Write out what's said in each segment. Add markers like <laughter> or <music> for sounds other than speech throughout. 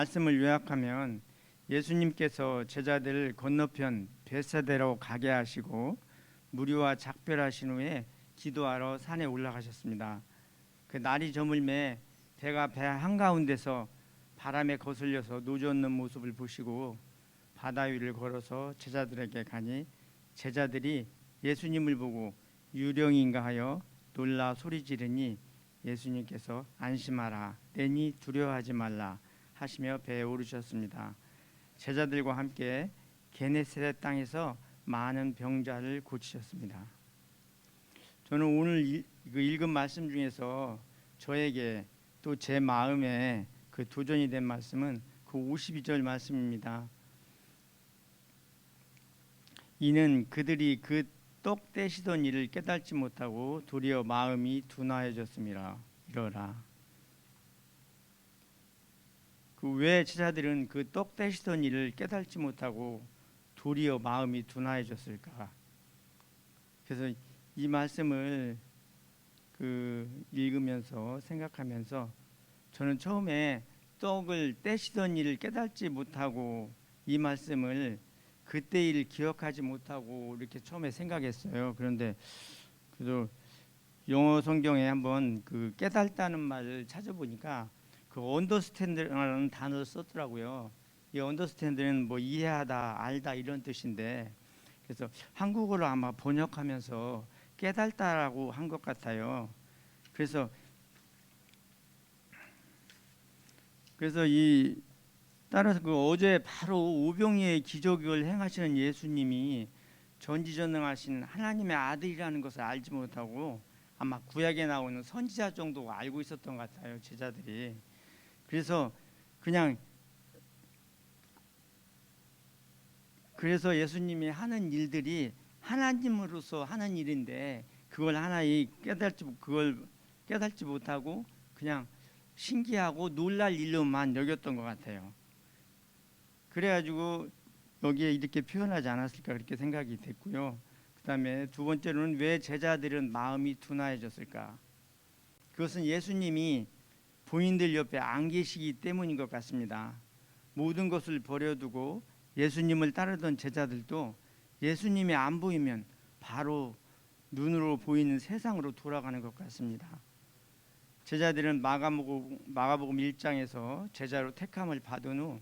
말씀을 요약하면 예수님께서 제자들을 건너편 베세대로 가게 하시고 무리와 작별하신 후에 기도하러 산에 올라가셨습니다. 그 날이 저물매 배가 배 한가운데서 바람에 거슬려서 노젓는 모습을 보시고 바다 위를 걸어서 제자들에게 가니 제자들이 예수님을 보고 유령인가 하여 놀라 소리 지르니 예수님께서 안심하라 내니 두려워하지 말라 하시며 배에 오르셨습니다. 제자들과 함께 게네세렛 땅에서 많은 병자를 고치셨습니다. 저는 오늘 일- 그 읽은 말씀 중에서 저에게 또 제 마음에 그 도전이 된 말씀은 그 52절 말씀입니다. 이는 그들이 그 떡 떼시던 일을 깨닫지 못하고 도리어 마음이 둔하여졌습니다. 이러라. 그왜 제자들은 그떡 떼시던 일을 깨닫지 못하고 도리어 마음이 둔하여졌을까? 그래서 이 말씀을 그 읽으면서 생각하면서 저는 처음에 떡을 떼시던 일을 깨닫지 못하고 이 말씀을 그때 일 기억하지 못하고 이렇게 처음에 생각했어요. 그런데 그래도 영어 성경에 한번 그 깨달다는 말을 찾아보니까 그 언더스탠드라는 단어를 썼더라고요. 이 언더스탠드는 뭐 이해하다, 알다 이런 뜻인데 그래서 한국어로 아마 번역하면서 깨달다라고 한 것 같아요. 그래서 그래서 이 따라서 그 어제 바로 오병이의 기적을 행하시는 예수님이 전지전능하신 하나님의 아들이라는 것을 알지 못하고 아마 구약에 나오는 선지자 정도 알고 있었던 것 같아요 제자들이 그래서 그냥 그래서 예수님이 하는 일들이 하나님으로서 하는 일인데 그걸 하나의 깨달지 그걸 깨닫지 못하고 그냥 신기하고 놀랄 일로만 여겼던 것 같아요. 그래가지고 여기에 이렇게 표현하지 않았을까 그렇게 생각이 됐고요. 그다음에 두 번째로는 왜 제자들은 마음이 둔하여졌을까? 그것은 예수님이 본인들 옆에 안 계시기 때문인 것 같습니다. 모든 것을 버려두고 예수님을 따르던 제자들도 예수님이 안 보이면 바로 눈으로 보이는 세상으로 돌아가는 것 같습니다. 제자들은 마가복음, 마가복음 1장에서 제자로 택함을 받은 후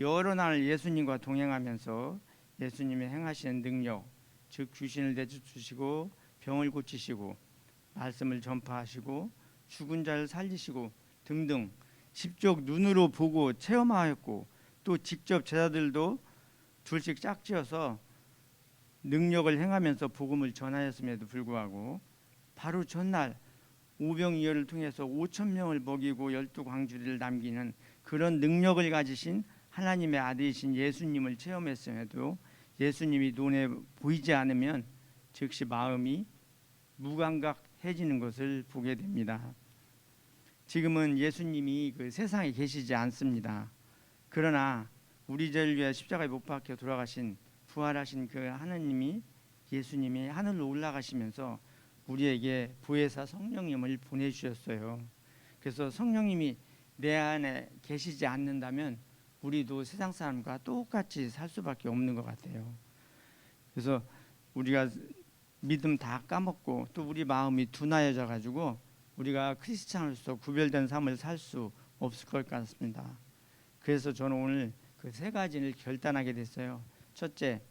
여러 날 예수님과 동행하면서 예수님이 행하시는 능력, 즉 귀신을 내쫓으시고 병을 고치시고 말씀을 전파하시고 죽은 자를 살리시고 등등 직접 눈으로 보고 체험하였고 또 직접 제자들도 둘씩 짝지어서 능력을 행하면서 복음을 전하였음에도 불구하고 바로 전날 오병이어를 통해서 5천 명을 먹이고 열두 광주리를 남기는 그런 능력을 가지신 하나님의 아들이신 예수님을 체험했음에도 예수님이 눈에 보이지 않으면 즉시 마음이 무감각해지는 것을 보게 됩니다. 지금은 예수님이 그 세상에 계시지 않습니다. 그러나 우리 죄를 위해 십자가에 못 박혀 돌아가신 부활하신 그 하나님이 예수님이 하늘로 올라가시면서 우리에게 보혜사 성령님을 보내주셨어요. 그래서 성령님이 내 안에 계시지 않는다면 우리도 세상 사람과 똑같이 살 수밖에 없는 것 같아요. 그래서 우리가 믿음 다 까먹고 또 우리 마음이 둔하여져 가지고 우리가 크리스찬으로서 구별된 삶을 살 수 없을 것 같습니다. 그래서 저는 오늘 그 세 가지를 결단하게 됐어요. 첫째,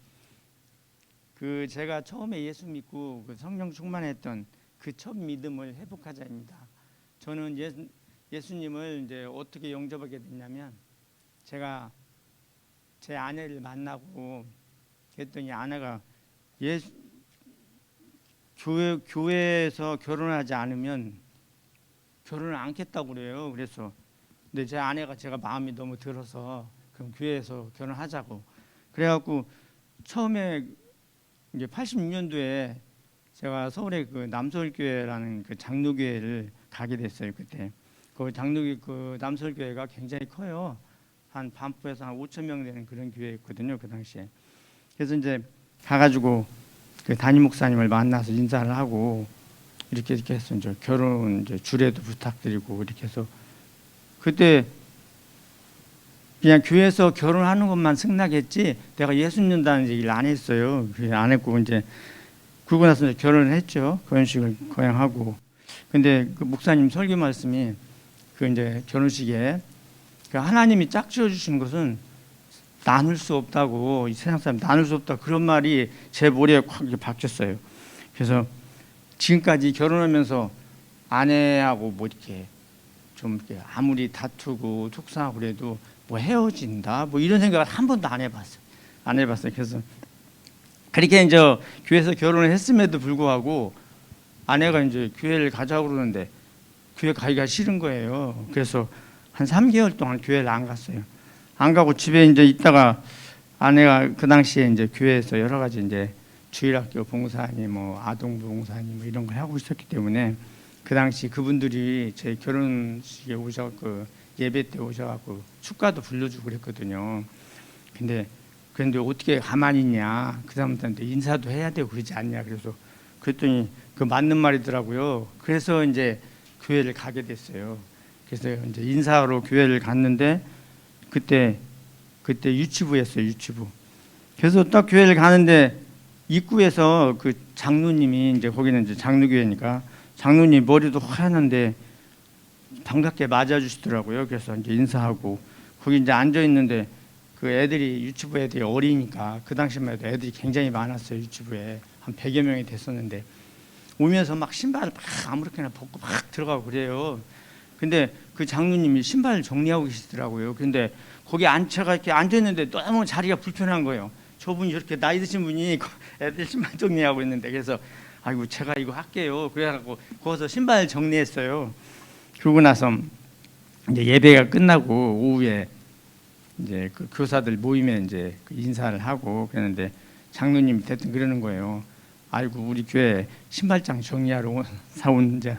그 제가 처음에 예수 믿고 그 성령 충만했던 그 첫 믿음을 회복하자입니다. 저는 예수, 예수님을 이제 어떻게 영접하게 됐냐면 제가 제 아내를 만나고 그랬더니 아내가 예수 교회 교회에서 결혼하지 않으면 결혼을 않겠다고 그래요. 그래서 근데 제 아내가 제가 마음이 너무 들어서 그럼 교회에서 결혼하자고. 그래갖고 처음에 이제 86년도에 제가 서울의 그 남서울교회라는 그 장로교회를 가게 됐어요 그때. 그 장로교 그 남서울교회가 굉장히 커요. 한 반포에서 한 5천 명 되는 그런 교회였거든요 그 당시에. 그래서 이제 가가지고 그 담임 목사님을 만나서 인사를 하고 이렇게 이렇게 해서 이제 결혼 이제 주례도 부탁드리고 이렇게 해서 그때 그냥 교회에서 결혼하는 것만 승낙했지 내가 예수 믿는다는 얘기를 안 했어요. 그안 했고 이제 그러고 나서 이제 결혼을 했죠. 결혼식을 거행하고. 근데 그 목사님 설교 말씀이 그 이제 결혼식에 그 하나님이 짝지어 주신 것은 나눌 수 없다고 이 세상 사람 나눌 수 없다 그런 말이 제 머리에 확 박혔어요. 그래서 지금까지 결혼하면서 아내하고 뭐 이렇게 좀 이렇게 아무리 다투고 속상하고 그래도 뭐 헤어진다 뭐 이런 생각을 한 번도 안 해봤어요. 안 해봤어요. 그래서 그렇게 이제 교회에서 결혼을 했음에도 불구하고 아내가 이제 교회를 가자고 그러는데 교회 가기가 싫은 거예요. 그래서 한 3개월 동안 교회를 안 갔어요. 안 가고 집에 이제 있다가 아내가 그 당시에 이제 교회에서 여러 가지 이제 주일학교 봉사니 뭐 아동부 봉사니 뭐 이런 걸 하고 있었기 때문에 그 당시 그분들이 제 결혼식에 오셔갖고 예배 때 오셔갖고 축가도 불러주고 그랬거든요. 근데 그런데 어떻게 가만히 있냐 그 사람들한테 인사도 해야 되고 그러지 않냐 그래서 그랬더니 그 맞는 말이더라고요. 그래서 이제 교회를 가게 됐어요. 그래서 이제 인사하러 교회를 갔는데 그때 그때 유치부였어요 유치부. 그래서 딱 교회를 가는데 입구에서 그 장로님이 이제 거기는 이제 장로교회니까 장로님 머리도 하얗는데 반갑게 맞아주시더라고요. 그래서 이제 인사하고 거기 이제 앉아 있는데 그 애들이 유치부 애들이 어리니까 그 당시만 해도 애들이 굉장히 많았어요 유치부에 한 100여 명이 됐었는데 오면서 막 신발을 막 아무렇게나 벗고 막 들어가고 그래요. 근데 그 장로님이 신발을 정리하고 계시더라고요. 근데 거기 앉혀가 이렇게 앉아 있는데 너무 자리가 불편한 거예요. 저분이 이렇게 나이 드신 분이 <laughs> 애들 신발 정리하고 있는데 그래서 아이고 제가 이거 할게요. 그래갖고 거기서 신발 정리했어요. 그러고 나서 이제 예배가 끝나고 오후에 이제 그 교사들 모임에 이제 그 인사를 하고 그랬는데 장로님이 대뜸 그러는 거예요. 아이고 우리 교회 신발장 정리하러 온- 사온 이제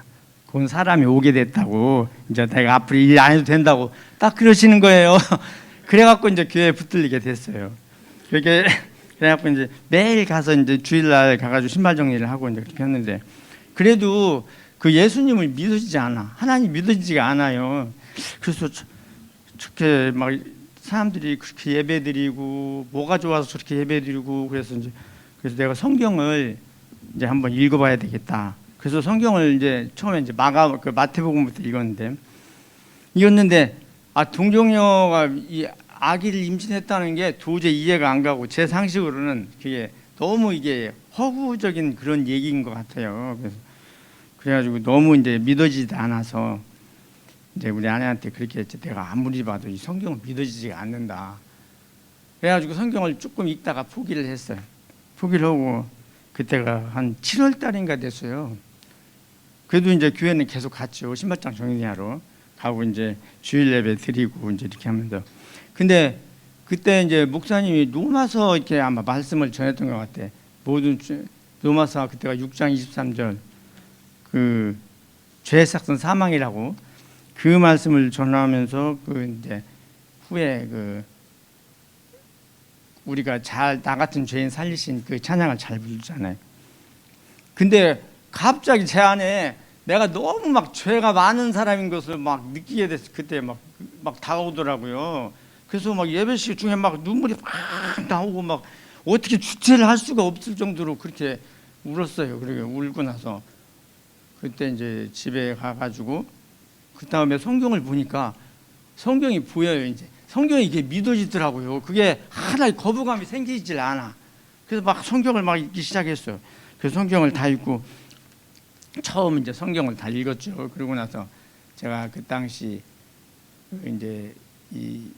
온 사람이 오게 됐다고 이제 내가 앞으로 일 안 해도 된다고 딱 그러시는 거예요. <laughs> 그래갖고 이제 교회에 붙들리게 됐어요. 그렇게 <laughs> 그래갖고 이제 매일 가서 이제 주일날 가가지고 신발 정리를 하고 이제 그렇게 했는데 그래도 그 예수님을 믿어지지 않아 하나님 믿어지지가 않아요. 그래서 저- 저렇게 막 사람들이 그렇게 예배드리고 뭐가 좋아서 저렇게 예배드리고 그래서 이제 그래서 내가 성경을 이제 한번 읽어봐야 되겠다. 그래서 성경을 이제 처음에 이제 마가 그 마태복음부터 읽었는데 읽었는데 아 동정녀가 이 아기를 임신했다는 게 도저히 이해가 안 가고 제 상식으로는 그게 너무 이게 허구적인 그런 얘기인 것 같아요. 그래서 그래가지고 너무 이제 믿어지지 않아서 이제 우리 아내한테 그렇게 했지. 내가 아무리 봐도 이 성경은 믿어지지가 않는다. 그래가지고 성경을 조금 읽다가 포기를 했어요. 포기를 하고 그때가 한 7월 달인가 됐어요. 그래도 이제 교회는 계속 갔죠. 신발장 정리하러 가고 이제 주일 예배 드리고 이제 이렇게 하면서 근데 그때 이제 목사님이 로마서 이렇게 아마 말씀을 전했던 것 같아. 모든 죄- 로마서 그때가 6장 23절 그 죄의 삭은 사망이라고 그 말씀을 전하면서 그 이제 후에 그 우리가 잘 나 같은 죄인 살리신 그 찬양을 잘 부르잖아요. 근데 갑자기 제 안에 내가 너무 막 죄가 많은 사람인 것을 막 느끼게 됐어. 그때 막 막 다가오더라고요. 그래서 막 예배식 중에 막 눈물이 막 나오고 막 어떻게 주체를 할 수가 없을 정도로 그렇게 울었어요. 그러게 울고 나서 그때 이제 집에 가가지고 그 다음에 성경을 보니까 성경이 보여요. 이제 성경이 이게 믿어지더라고요. 그게 하나의 거부감이 생기질 않아. 그래서 막 성경을 막 읽기 시작했어요. 그 성경을 다 읽고 처음 이제 성경을 다 읽었죠. 그러고 나서 제가 그 당시 그 이제 이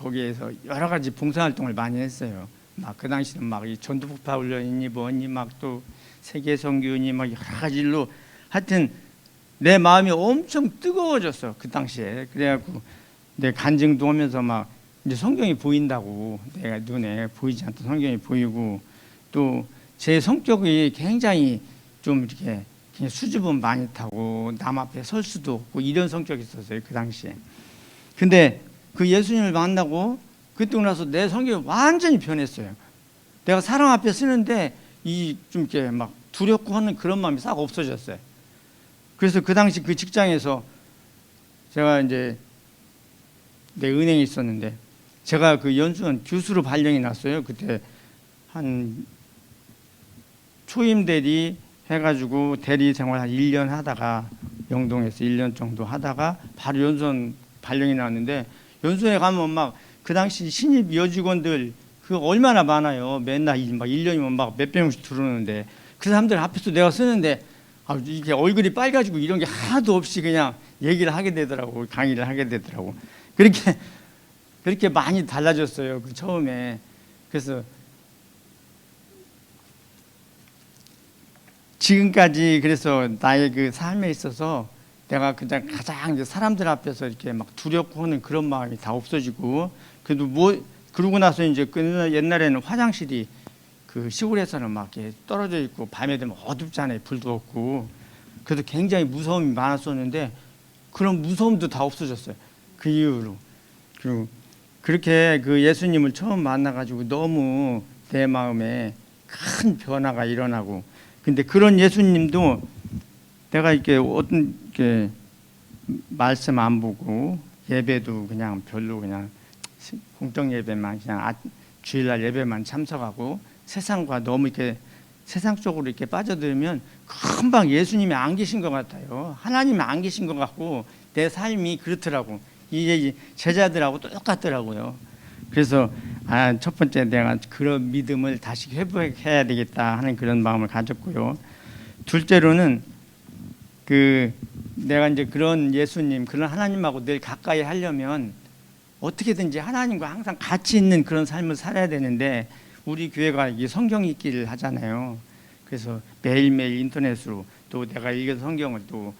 거기에서 여러 가지 봉사 활동을 많이 했어요. 막 그 당시는 막 이 전도폭파 훈련이니 뭐니 막 또 세계 선교니 막 여러 가지 일로 하여튼 내 마음이 엄청 뜨거워졌어 그 당시에 그래갖고 내 간증도 하면서 막 이제 성경이 보인다고 내가 눈에 보이지 않던 성경이 보이고 또 제 성격이 굉장히 좀 이렇게 수줍음 많이 타고 남 앞에 설 수도 없고 이런 성격이 있었어요 그 당시에 근데 그 예수님을 만나고 그때 나서 내 성격이 완전히 변했어요 내가 사람 앞에 쓰는데 이 좀 이렇게 막 두렵고 하는 그런 마음이 싹 없어졌어요 그래서 그 당시 그 직장에서 제가 이제 내 은행에 있었는데 제가 그 연수원 교수로 발령이 났어요. 그때 한 초임 대리 해가지고 대리 생활 한 1년 하다가 영동에서 1년 정도 하다가 바로 연수원 발령이 나왔는데 연수원에 가면 막 그 당시 신입 여직원들 그 얼마나 많아요. 맨날 이- 막 1년이면 막 몇백 명씩 들어오는데. 그 사람들 앞에서 내가 쓰는데 아, 이게 얼굴이 빨가지고 이런 게 하나도 없이 그냥 얘기를 하게 되더라고. 강의를 하게 되더라고. 그렇게 그렇게 많이 달라졌어요 그 처음에. 그래서 지금까지 그래서 나의 그 삶에 있어서 내가 그냥 가장 이제 사람들 앞에서 이렇게 막 두렵고 하는 그런 마음이 다 없어지고 그래도 뭐 그러고 나서 이제 그 옛날에는 화장실이 그 시골에서는 막 이렇게 떨어져 있고 밤에 되면 어둡잖아요. 불도 없고. 그래도 굉장히 무서움이 많았었는데 그런 무서움도 다 없어졌어요. 그 이후로. 그리고 그렇게 그 예수님을 처음 만나가지고 너무 내 마음에 큰 변화가 일어나고. 근데 그런 예수님도 내가 이렇게 어떤 이렇게 말씀 안 보고 예배도 그냥 별로 그냥 공적 예배만 그냥 아- 주일날 예배만 참석하고 세상과 너무 이렇게 세상 쪽으로 이렇게 빠져들면 금방 예수님이 안 계신 것 같아요. 하나님이 안 계신 것 같고 내 삶이 그렇더라고. 이제 이 제자들하고 똑같더라고요. 그래서 아, 첫 번째 내가 그런 믿음을 다시 회복해야 되겠다 하는 그런 마음을 가졌고요. 둘째로는 그 내가 이제 그런 예수님, 그런 하나님하고 늘 가까이 하려면 어떻게든지 하나님과 항상 같이 있는 그런 삶을 살아야 되는데 우리 교회가 이 성경 읽기를 하잖아요. 그래서 매일매일 인터넷으로 또 내가 읽은 성경을 또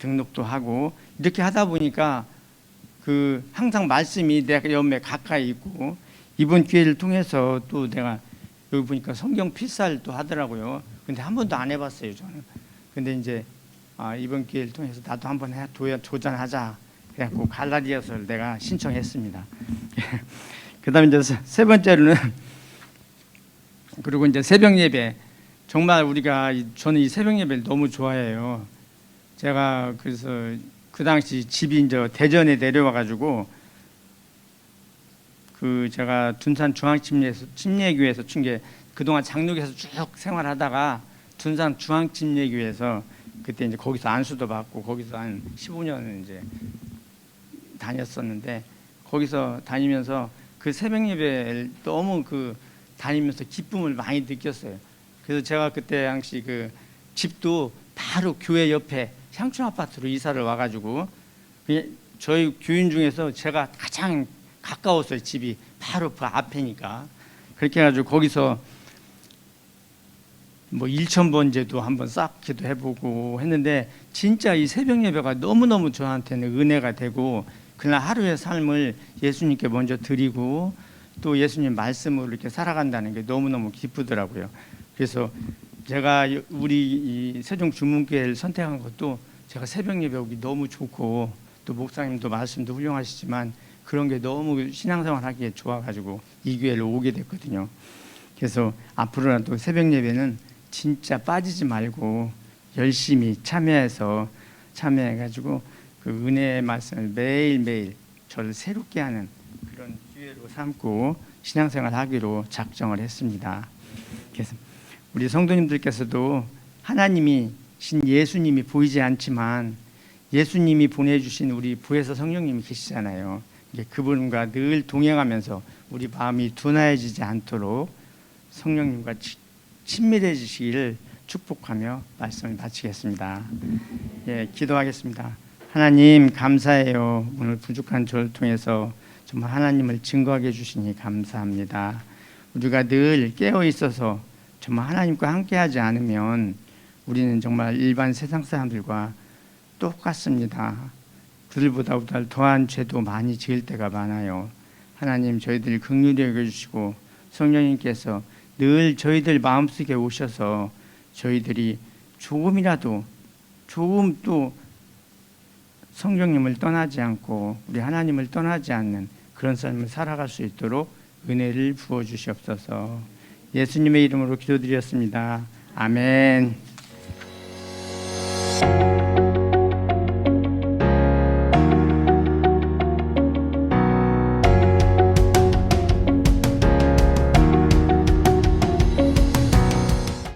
등록도 하고 이렇게 하다 보니까 그 항상 말씀이 내 옆에 가까이 있고 이번 기회를 통해서 또 내가 여기 보니까 성경 또 하더라고요. 근데 한 번도 안 해봤어요 저는. 근데 이제 아, 이번 기회를 통해서 나도 한번 해 도- 도전하자. 그래갖고 갈라디아서를 내가 신청했습니다. <laughs> 그다음에 이제 세- 세 번째로는 <laughs> 그리고 이제 새벽 예배 정말 우리가 이- 저는 이 새벽 예배를 너무 좋아해요. 제가 그래서 그 당시 집이 이제 대전에 내려와 가지고 그 제가 둔산 중앙 침례에서 침례교회에서 춘게 그동안 장로교에서 쭉 생활하다가 둔산 중앙 침례교회에서 그때 이제 거기서 안수도 받고 거기서 한 15년을 이제 다녔었는데 거기서 다니면서 그 새벽 예배를 너무 그 다니면서 기쁨을 많이 느꼈어요. 그래서 제가 그때 당시 그 집도 바로 교회 옆에 향촌 아파트로 이사를 와가지고 저희 교인 중에서 제가 가장 가까웠어요 집이 바로 그 앞에니까 그렇게 해가지고 거기서 뭐 일천 번제도 한번 쌓기도 해보고 했는데 진짜 이 새벽 예배가 너무 너무 저한테는 은혜가 되고 그날 하루의 삶을 예수님께 먼저 드리고 또 예수님 말씀으로 이렇게 살아간다는 게 너무 너무 기쁘더라고요. 그래서 제가 우리 이 세종 주문교회를 선택한 것도 제가 새벽 예배 오기 너무 좋고 또 목사님도 말씀도 훌륭하시지만 그런 게 너무 신앙생활 하기에 좋아가지고 이 교회를 오게 됐거든요. 그래서 앞으로라도 새벽 예배는 진짜 빠지지 말고 열심히 참여해서 참여해가지고 그 은혜의 말씀을 매일매일 저를 새롭게 하는 그런 기회로 삼고 신앙생활 하기로 작정을 했습니다. 그래서 우리 성도님들께서도 하나님이 신 예수님이 보이지 않지만 예수님이 보내주신 우리 부에서 성령님이 계시잖아요. 그분과 늘 동행하면서 우리 마음이 둔하여지지 않도록 성령님과 치- 친밀해지시기를 축복하며 말씀을 마치겠습니다. 예, 기도하겠습니다. 하나님 감사해요. 오늘 부족한 저를 통해서 정말 하나님을 증거하게 해주시니 감사합니다. 우리가 늘 깨어 있어서 정말 하나님과 함께하지 않으면 우리는 정말 일반 세상 사람들과 똑같습니다. 그들보다 더한 죄도 많이 지을 때가 많아요. 하나님 저희들 긍휼히 여겨주시고 성령님께서 늘 저희들 마음속에 오셔서 저희들이 조금이라도 조금 또 성령님을 떠나지 않고 우리 하나님을 떠나지 않는 그런 삶을 살아갈 수 있도록 은혜를 부어 주시옵소서. 예수님의 이름으로 기도드렸습니다. 아멘.